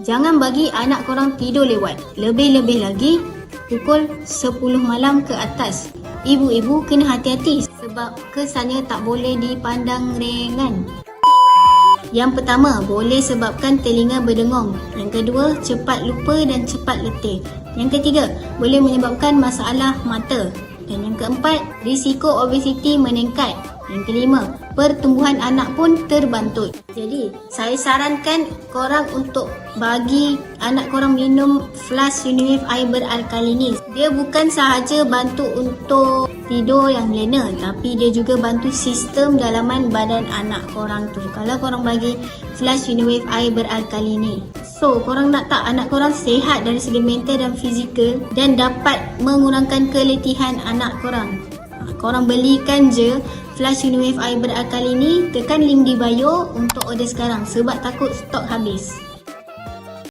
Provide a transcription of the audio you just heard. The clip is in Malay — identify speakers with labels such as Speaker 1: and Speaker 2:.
Speaker 1: Jangan bagi anak korang tidur lewat. Lebih-lebih lagi pukul 10 malam ke atas. Ibu-ibu kena hati-hati sebab kesannya tak boleh dipandang ringan. Yang pertama, boleh sebabkan telinga berdengong. Yang kedua, cepat lupa dan cepat letih. Yang ketiga, boleh menyebabkan masalah mata. Dan yang keempat, risiko obesiti meningkat. Yang kelima, pertumbuhan anak pun terbantut. Jadi, saya sarankan korang untuk bagi anak korang minum flash Uniwave air beralkali ni. Dia bukan sahaja bantu untuk tidur yang lena tapi dia juga bantu sistem dalaman badan anak korang tu. Kalau korang bagi flash Uniwave air beralkali ni. So, korang nak tak anak korang sihat dari segi mental dan fizikal dan dapat mengurangkan keletihan anak korang. Ha, Korang belikan je Flash Uniwave air beralkali ni Tekan link di bio untuk order sekarang sebab takut stok habis.